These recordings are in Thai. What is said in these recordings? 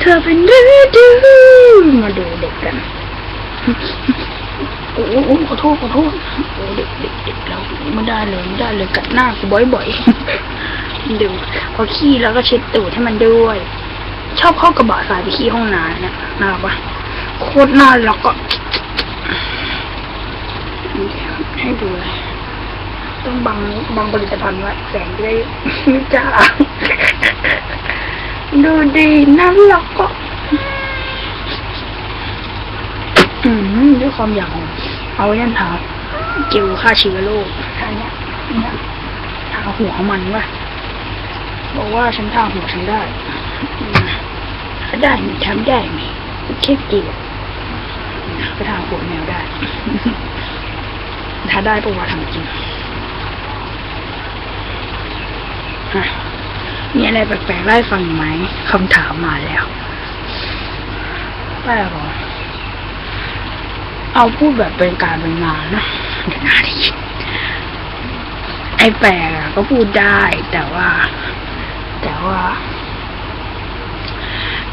เธอเป็นดื้อดื้อมาดูเด็กกันโอ้โหขอโทษขอโทษโอ้เด็กเด็กเด็กเราไม่ได้เลยไม่ได้เลยกัดหน้ากูบ่อยๆดูพอขี้แล้วก็เช็ดตูดให้มันด้วย ชอบเข้ากระบะสายไปขี้ห้องน้ำเนี่ยน่ารักปะโคตรน่ารักก็ให้ดูเลยต้องบังบังผลิตภัณฑ์ไว้แสงจะได้ไม่จ้า ดูดีน่ารักก็อืมด้วยความอยากของเอาไว้ยันทาเกลฆ่าเชื้อโรคท่าเนี้ยเนี่ยทาหัวมันวะบอกว่าฉันทาหัวฉันได้อืมได้มีทำได้มีแค่เกี่ยวก็ทาหัวแมวได้ถ้าได้ปะวะทำจริงฮะ มีอะไรแปลกๆไล่ฟังไหมคำถามมาแล้วแปลกเหรอเอาพูดแบบเป็นการเป็นงานนะเดี๋ยวนาทีไอ้แปลกก็พูดได้ แต่ว่า แต่ว่า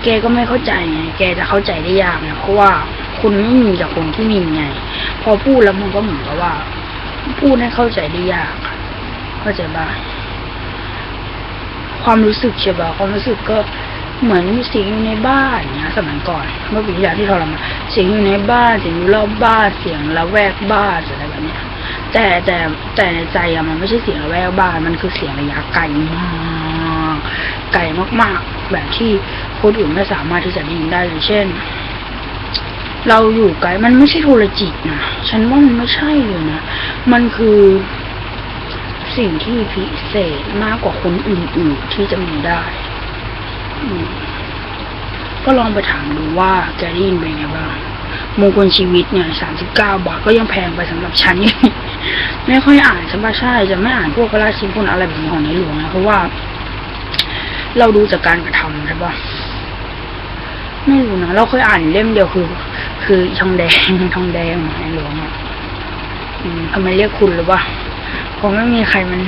แกก็ไม่เข้าใจไงแกจะเข้าใจได้ยากนะเพราะว่าคุณไม่มีจากคนที่มีไง พอพูดแล้วมันก็เหมือนกับว่า พูดให้เข้าใจได้ยาก เข้าใจบ้าง ความรู้สึกใช่ป่ะความรู้สึกก็เหมือนมีเสียงอยู่ในบ้านเนี้ยสมัยก่อน เมื่อปีที่แล้วที่ทรมานเสียงอยู่ในบ้านเสียงอยู่รอบบ้านเสียงละแวกบ้านอะไรแบบเนี้ยแต่แต่แต่ในใจอะมันไม่ใช่เสียงระแวกบ้านมันคือเสียงระยะไกลมากไกลมากๆ แบบที่คนอื่นไม่สามารถที่จะได้ยินได้อย่างเช่น เราอยู่ไกลมันไม่ใช่โทรจิตนะฉันว่ามันไม่ใช่เลยนะมันคือ สิ่งที่พิเศษมากกว่าคนอื่นๆที่จะมีได้ก็ลองไปถามดูว่าแกได้ยินเป็นไงบ้างมงคลชีวิตเนี่ยสามสิบเก้าบาทก็ยังแพงไปสำหรับฉันอยู่ไม่ค่อยอ่านใช่ปะใช่จะไม่อ่านพวกพระราชินคุณอะไรแบบนี้ของในหลวงนะเพราะว่า เราดูจากการกระทำใช่ปะไม่รู้นะเราเคยอ่านเล่มเดียวคือ คือทองแดงทองแดงของในหลวงอะทำไมเรียกคุณหรือปะ คงไม่มีใครมัน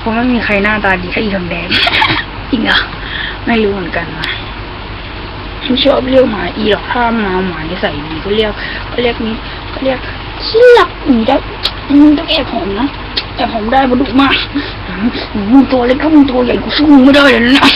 คงไม่มีใครหน้าตาดีแค่อีทองแดงจริงเหรอไม่รู้เหมือนกันนะฉันชอบเรียกหมาอีหรอกถ้ามาหมานิสัยดีก็เรียกก็เรียกนี้ก็เรียกขี้หลักหนีได้มึงต้องแอบหอมนะแอบหอมได้มาดุมากอืมมึงตัวเล็กถ้ามึงตัวใหญ่กูสู้มึงไม่ได้เลยนะ